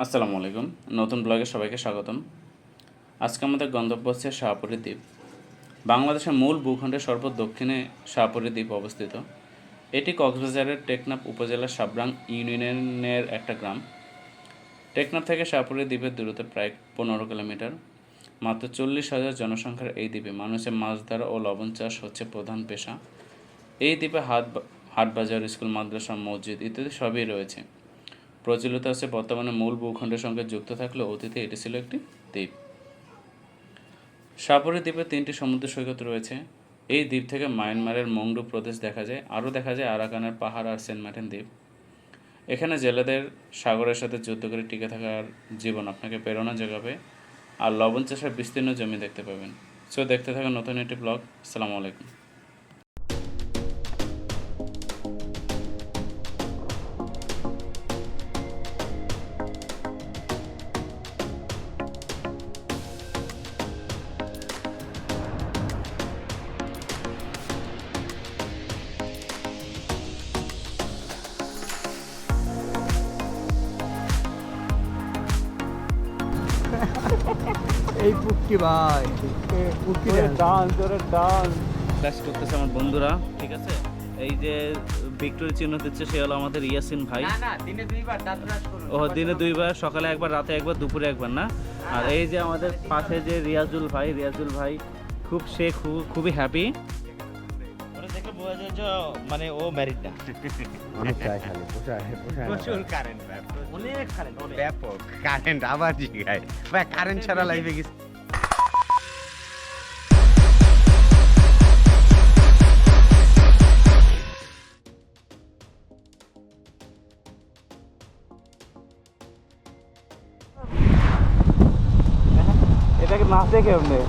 আসসালামু আলাইকুম। নতুন ব্লগে সবাইকে স্বাগতম। আজকে আমাদের গন্তব্য হচ্ছে শাহপুরী দ্বীপ। বাংলাদেশের মূল ভূখণ্ডের সর্ব দক্ষিণে শাহপুরী দ্বীপ অবস্থিত। এটি কক্সবাজারের টেকনাফ উপজেলার সাবরাং ইউনিয়নের একটা গ্রাম। টেকনাফ থেকে শাহপুরী দ্বীপের দূরত্ব প্রায় পনেরো কিলোমিটার। মাত্র চল্লিশ হাজার জনসংখ্যার এই দ্বীপে মানুষের মাছ ধরা ও লবণ চাষ হচ্ছে প্রধান পেশা। এই দ্বীপে হাট বা- হাট বাজার স্কুল, মাদ্রাসা, মসজিদ ইত্যাদি সবই রয়েছে। প্রচলিত আছে, বর্তমানে মূল ভূখণ্ডের সঙ্গে যুক্ত থাকলেও অতীতে এটি ছিল একটি দ্বীপ। সাপুরি দ্বীপে তিনটি সমুদ্র সৈকত রয়েছে। এই দ্বীপ থেকে মায়ানমারের মংডু প্রদেশ দেখা যায়। আরও দেখা যায় আরাকানের পাহাড় আর সেন্ট মার্টিন দ্বীপ। এখানে জেলেদের সাগরের সাথে যুদ্ধ করে টিকে থাকার জীবন আপনাকে প্রেরণা জাগাবে আর লবণ চাষের বিস্তীর্ণ জমি দেখতে পাবেন। সো দেখতে থাকা নতুন একটি ব্লগ। আসসালামু আলাইকুম। এই ভাই। পুটকি ডান্স ওরে ডান্স ক্লাস করতেছে আমার বন্ধুরা ঠিক আছে? এই যে ভিক্টোরি চিহ্ন দিচ্ছে সে হলো আমাদের ইয়াসিন ভাই। না না দিনে দুইবার দাঁত ব্রাশ করুন। ও দিনে দুইবার সকালে একবার রাতে একবার দুপুরে একবার না? আর এই যে আমাদের পাশে যে রিয়াজুল ভাই রিয়াজুল ভাই খুব সে খুব- খুবই হ্যাপি ওরে বোঝা যায় যে মানে ও ম্যারিড না। অনেক চাই খালি পোষায় পোষায় প্রচুর কারেন্ট ভাই অনেক কারেন্ট ব্যাপক। কারেন্ট আবার জিগায়। ভাই কারেন্ট ছাড়া লাইফে গেছে এটাকে নাচে কেমনে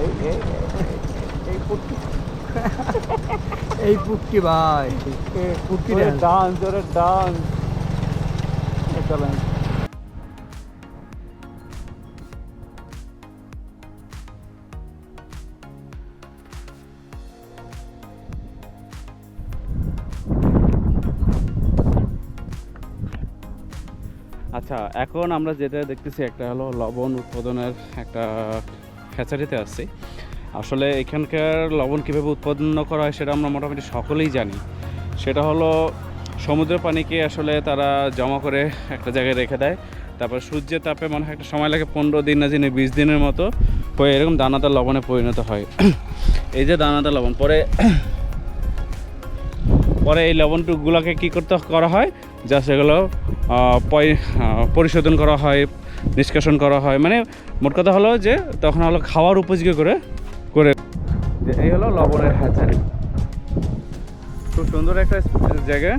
এই এই- পুটকি। এই পুটকি ভাই। পুটকি। ডান্স ওরে ডান্স চলেন। আচ্ছা এখন আমরা যেটা দেখতেছি একটা হলো লবণ উৎপাদনের একটা খেচারিতে আছি। আসলে এখানকার লবণ কীভাবে উৎপন্ন করা হয় সেটা আমরা মোটামুটি সকলেই জানি। সেটা হলো সমুদ্রের পানিকে আসলে তারা জমা করে একটা জায়গায় রেখে দেয়। তারপর সূর্যের তাপে মনে হয় একটা সময় লাগে পনেরো দিন না দিনে বিশ দিনের মতো হয়ে এরকম দানাদার লবণে পরিণত হয়। এই যে দানাদার লবণ, পরে পরে এই লবণটুকগুলোকে কী করতে করা হয়? যা সেগুলো পরিশোধন করা হয়, নিষ্কাশন করা হয়। মানে মোট কথা হলো যে তখন হলো খাওয়ার উপযোগী করে করে এই হলো লবণের হ্যাচারি। খুব সুন্দর একটা জায়গা।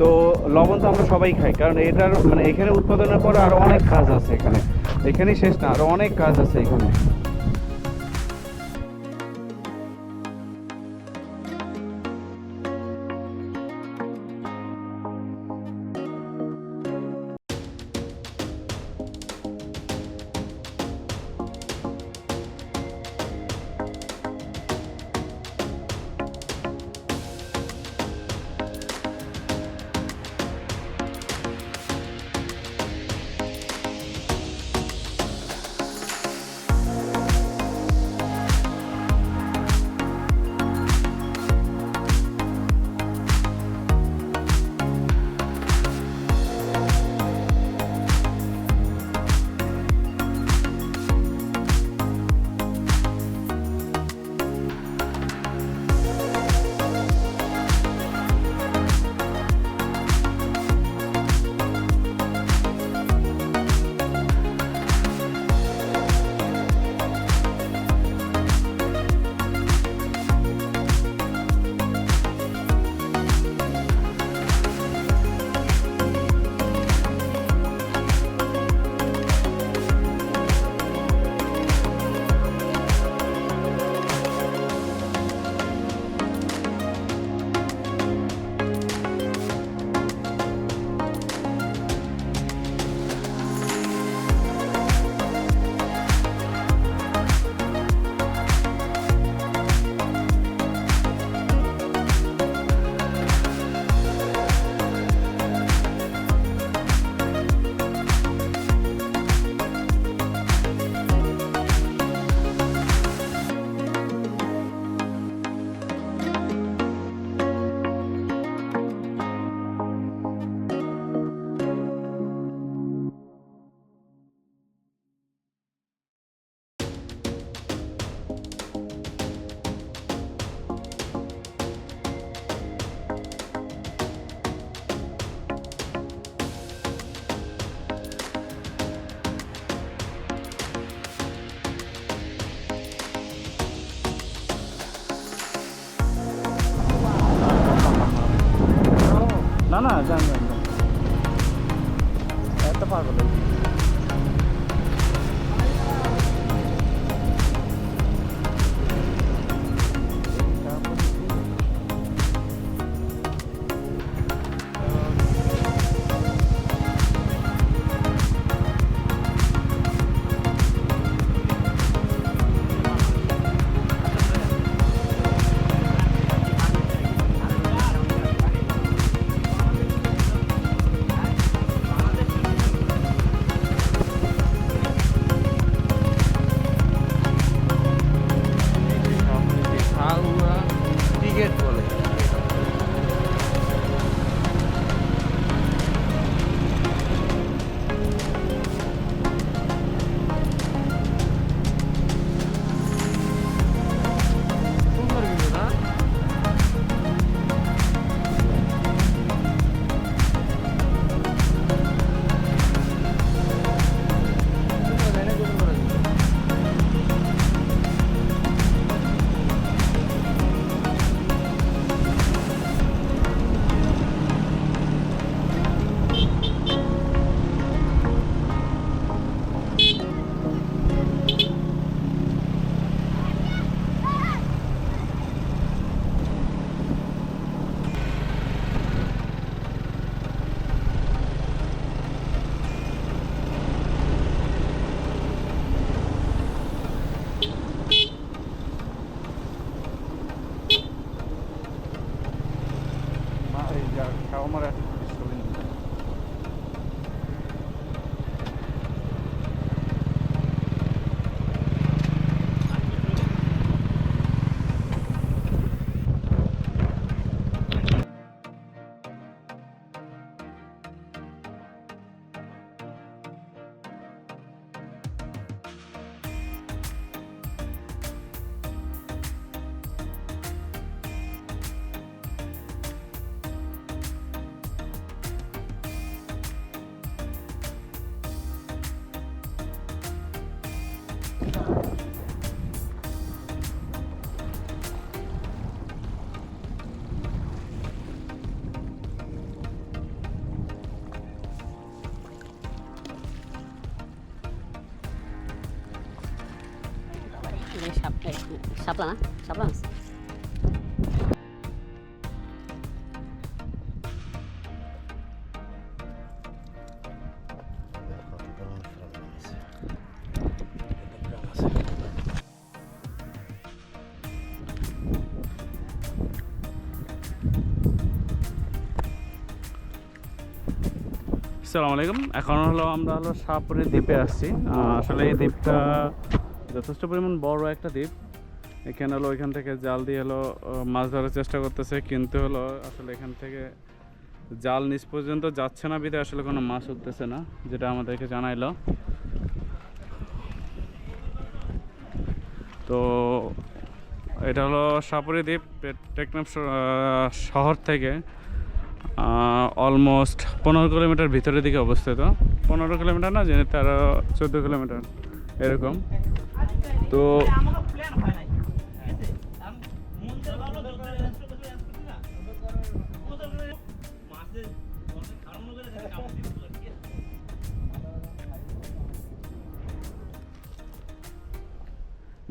তো লবণ তো আমরা সবাই খাই, কারণ এটার মানে এখানে উৎপাদনের পর আরও অনেক কাজ আছে এখানে। এখানেই শেষ না আরও অনেক কাজ আছে এখানে। না না যান 哎，啥不哎，啥不冷啊？啥不冷？আসসালামু আলাইকুম। এখন হলো আমরা হলো শাহপুরে দ্বীপে আসছি। আসলে এই দ্বীপটা যথেষ্ট পরিমাণ বড় একটা দ্বীপ। এখানে হলো ওইখান থেকে জাল দিয়ে হলো মাছ ধরার চেষ্টা করতেছে, কিন্তু হলো আসলে এখান থেকে জাল নিচ পর্যন্ত যাচ্ছে না বিধে আসলে কোনো মাছ উঠতেছে না, যেটা আমাদেরকে জানাইলো। তো এটা হলো সাপুরি দ্বীপ, টেকনাফ শহর থেকে। অলমোস্ট পনেরো কিলোমিটার ভিতরের দিকে অবস্থিত। পনেরো কিলোমিটার না জেনে তেরো চোদ্দ কিলোমিটার, এরকম। তো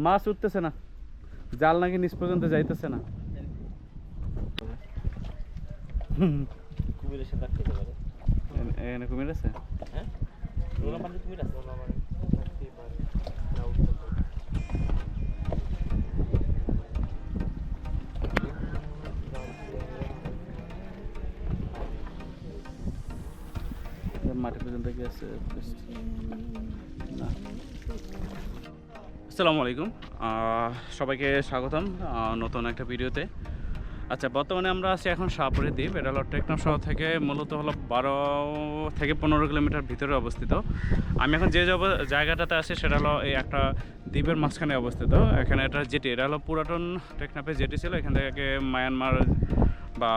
মাছ উঠতেছে না। জাল নাকি নিচ পর্যন্ত যাইতেছে না। কুমিরের সাথে খেতে পারে। এখানে কুমির আছে? হ্যাঁ? নোনা পানিতে কুমির আছে? নোনা পানি পর্যন্ত না। আসসালামু আলাইকুম। সবাইকে স্বাগতম নতুন একটা ভিডিওতে। আচ্ছা বর্তমানে আমরা আছি এখন শাহপুরে দ্বীপ। এটা হলো টেকনাফ শহর থেকে মূলত হলো বারো থেকে পনেরো কিলোমিটার ভিতরে অবস্থিত। আমি এখন যে জায়গাটাতে আছি সেটা হলো এই একটা দ্বীপের মাঝখানে অবস্থিত। এখানে এটা জেটি, এটা হলো পুরাতন টেকনাফে জেটি ছিল। এখান থেকে মায়ানমার বা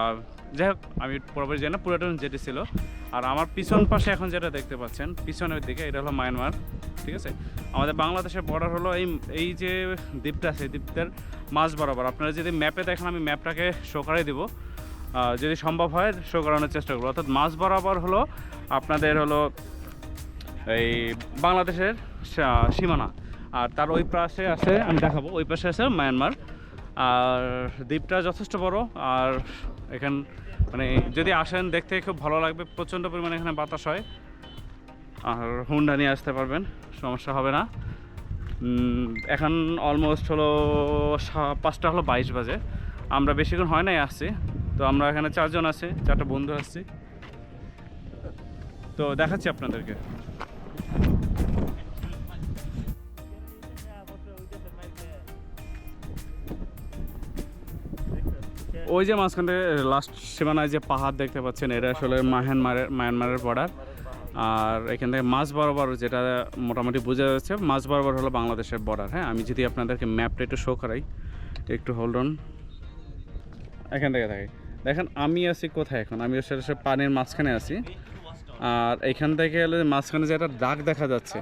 যাই হোক, আমি পরবর্তী জানি না, পুরাতন জেটি ছিল। আর আমার পিছন পাশে এখন যেটা দেখতে পাচ্ছেন, পিছনের দিকে, এটা হলো মায়ানমার, ঠিক আছে? আমাদের বাংলাদেশের বর্ডার হলো এই এই যে দ্বীপটা আছে দ্বীপটার মাঝ বরাবর। আপনারা যদি ম্যাপে দেখেন, আমি ম্যাপটাকে শো করে দিব। যদি সম্ভব হয় শো করানোর চেষ্টা করব। অর্থাৎ মাঝ বরাবর হলো আপনাদের হলো এই বাংলাদেশের সীমানা। আর তার ওই পাশে আছে, আমি দেখাবো, ওই পাশে আছে মায়ানমার। আর দ্বীপটা যথেষ্ট বড়, আর এখান মানে যদি আসেন দেখতে খুব ভালো লাগবে, প্রচণ্ড পরিমাণে এখানে বাতাস হয়। আর হুন্ডা নিয়ে আসতে পারবেন, সমস্যা হবে না। এখন অলমোস্ট হলো পাঁচটা হলো বাইশ বাজে। আমরা বেশিক্ষণ হয় নাই আসছি, তো আমরা এখানে চারজন আছি, চারটা বন্ধু আসছি। তো দেখাচ্ছি আপনাদেরকে। ওই যে মাঝখানে লাস্ট সীমানায় যে পাহাড় দেখতে পাচ্ছেন, এটা আসলে মায়ানমারের মায়ানমারের বর্ডার আর এখান থেকে মাঝ বরাবর যেটা মোটামুটি বোঝা যাচ্ছে মাঝ বরাবর হলো বাংলাদেশের বর্ডার হ্যাঁ আমি যদি আপনাদেরকে ম্যাপটা একটু শো করাই, একটু হোল্ড অন এখান থেকে থাকি দেখেন, আমি আছি কোথায় এখন? আমি আসলে পানির মাঝখানে আছি। আর এখান থেকে হলো মাঝখানে যে একটা দাগ দেখা যাচ্ছে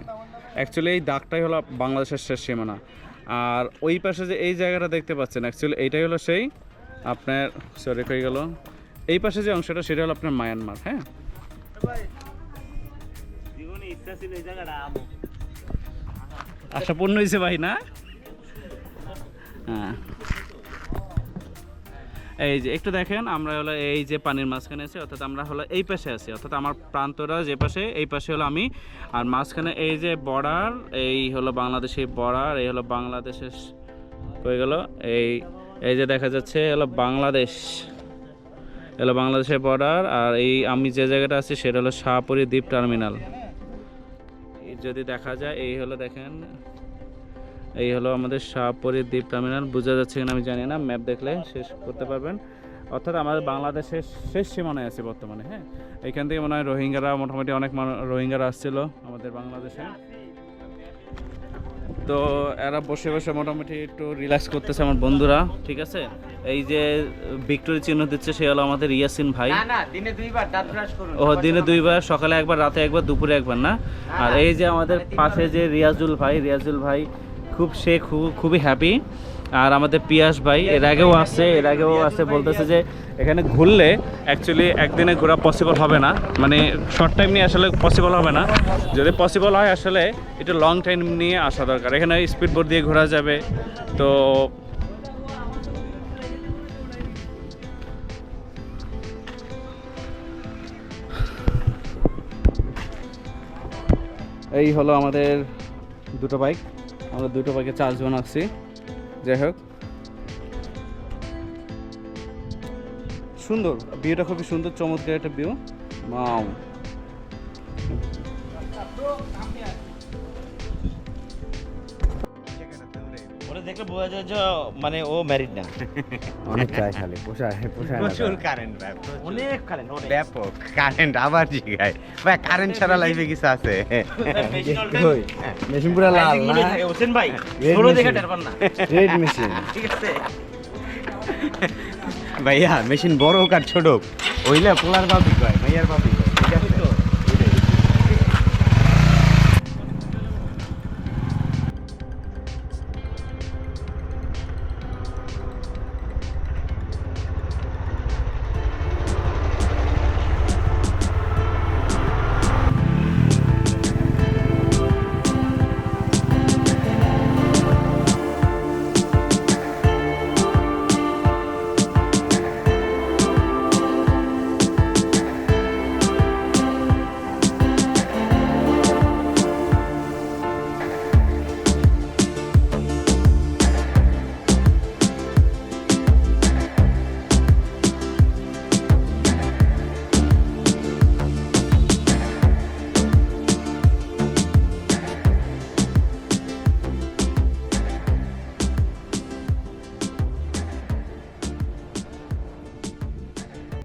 অ্যাকচুয়ালি এই দাগটাই হলো বাংলাদেশের শেষ সীমানা। আর ওই পাশে যে এই জায়গাটা দেখতে পাচ্ছেন অ্যাকচুয়ালি এইটাই হলো সেই আপনার সরি হয়ে গেল? এই পাশে যে অংশটা, সেটা হলো আপনার মায়ানমার হ্যাঁ? আশা পূর্ণ হয়েছে ভাই, না? হ্যাঁ। এই যে, একটু দেখেন, আমরা হলো এই যে পানির মাঝখানে আছি, অর্থাৎ আমরা হলো এই পাশে আছি, অর্থাৎ আমার প্রান্তরা যে পাশে, এই পাশে হলো আমি, আর মাঝখানে এই যে বর্ডার, এই হলো বাংলাদেশের বর্ডার, এই হলো বাংলাদেশের হয়ে গেল? এই এই যে দেখা যাচ্ছে, এলো বাংলাদেশ। এলো বাংলাদেশের বর্ডার আর এই আমি যে জায়গাটা আছি সেটা হলো শাহপুরি দ্বীপ টার্মিনাল যদি দেখা যায়, এই হলো দেখেন, এই হলো আমাদের শাহপুরি দ্বীপ টার্মিনাল বোঝা যাচ্ছে কিনা আমি জানি না ম্যাপ দেখলে শেষ করতে পারবেন। অর্থাৎ আমাদের বাংলাদেশের শেষ সীমানায় আছে বর্তমানে হ্যাঁ? এখান থেকে মনে হয় রোহিঙ্গারা, মোটামুটি অনেক রোহিঙ্গারা আসছিল আমাদের বাংলাদেশে। তো এরা বসে বসে মোটামুটি একটু রিল্যাক্স করতেছে আমার বন্ধুরা ঠিক আছে? এই যে ভিক্টোরি চিহ্ন দিচ্ছে সে হলো আমাদের ইয়াসিন ভাই। দিনে দুইবার দাঁত ব্রাশ করুন। ও দিনে দুইবার সকালে একবার রাতে একবার দুপুরে একবার না? আর এই যে আমাদের পাশে যে রিয়াজুল ভাই রিয়াজুল ভাই খুব সে খুব খুবই হ্যাপি আর আমাদের পিয়াস ভাই, এর আগেও আছে, এর আগেও আছে, বলতেছে যে এখানে ঘুরলে অ্যাকচুয়ালি একদিনে ঘোরা পসিবল হবে না। মানে শর্ট টাইম নিয়ে আসলে পসিবল হবে না। যদি পসিবল হয় আসলে একটু লং টাইম নিয়ে আসা দরকার। এখানে স্পিড বোট দিয়ে ঘোরা যাবে। তো এই হলো আমাদের দুটো বাইক আমরা দুটো বাইকে চারজন আছি। যাই হোক। সুন্দর ভিউটা খুবই সুন্দর চমৎকার একটা ভিউ মাও দেখলে বোঝা যায় যে মানে ও ম্যারিড না। অনেক চাই খালি পোষায় পোষায় প্রচুর কারেন্ট ভাই অনেক কারেন্ট অনেক। ব্যাপক কারেন্ট আবার জিগায়। ভাই কারেন্ট ছাড়া লাইফে কিছু আছে? মেশিন পুরা লাল না? হোসেন ভাই। দেখে machine. টের পান না। রেড মেশিন ঠিক আছে। ভাইয়া মেশিন বড় হোক আর ছোট হোক ওইলে পোলার বাবি কয় ভাইয়ার বাবি